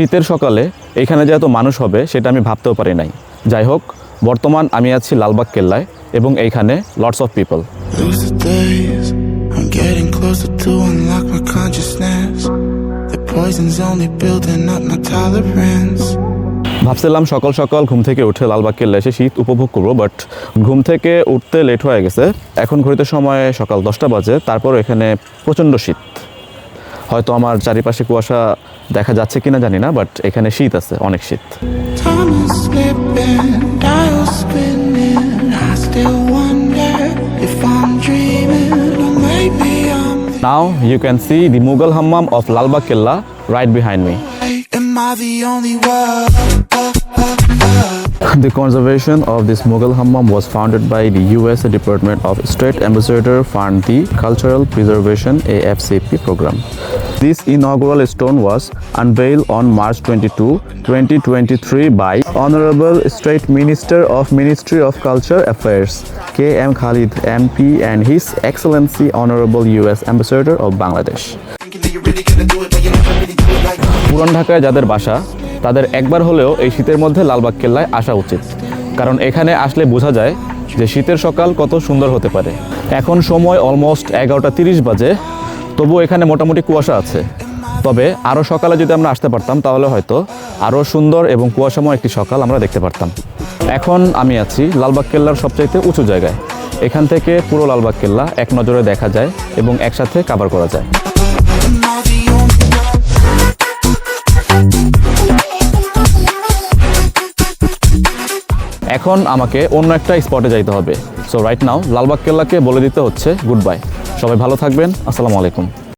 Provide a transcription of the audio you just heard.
শীতের সকালে এখানে যে এত মানুষ হবে সেটা আমি ভাবতেও পারি নাই। যাই হোক বর্তমান আমি আছি লালবাগ কেল্লায় এবং এইখানে লটস অফ পিপল. ভাবছিলাম সকাল সকাল ঘুম থেকে উঠে লালবাগ কেল্লা এসে শীত উপভোগ করব বাট ঘুম থেকে উঠতে লেট হয়ে গেছে। এখন ঘড়িতে সময় সকাল দশটা বাজে তারপর এখানে প্রচণ্ড শীত। হয়তো আমার চারিপাশে কুয়াশা দেখা যাচ্ছে কিনা জানি না বাট এখানে শীত আছে অনেক শীত। Now you can see the Mughal হাম্মাম of Lalbagh Qila right behind me the conservation of this Mughal hammam was founded by the US Department of State Ambassador Fund the Cultural Preservation AFCP program. This inaugural stone was unveiled on March 22, 2023 by Honorable State Minister of Ministry of Culture Affairs K.M. Khalid MP and His Excellency Honorable US Ambassador of Bangladesh. পুরান ঢাকায় যাদের বাসা তাদের একবার হলেও এই শীতের মধ্যে লালবাগ কেল্লায় আসা উচিত। কারণ এখানে আসলে বোঝা যায় যে শীতের সকাল কত সুন্দর হতে পারে। এখন সময় অলমোস্ট এগারোটা তিরিশ বাজে তবু এখানে মোটামুটি কুয়াশা আছে। তবে আরও সকালে যদি আমরা আসতে পারতাম, তাহলে হয়তো আরও সুন্দর এবং কুয়াশাময় একটি সকাল আমরা দেখতে পারতাম। এখন আমি আছি লালবাগ কেল্লার সবচাইতে উঁচু জায়গায়। এখান থেকে পুরো লালবাগ কেল্লা এক নজরে দেখা যায় এবং একসাথে কাভার করা যায়। এখন আমাকে অন্য একটা স্পটে যাইতে হবে। সো রাইট নাও লালবাগ কেল্লাকে বলে দিতে হচ্ছে গুড বাই সবাই ভালো থাকবেন। আসসালামু আলাইকুম।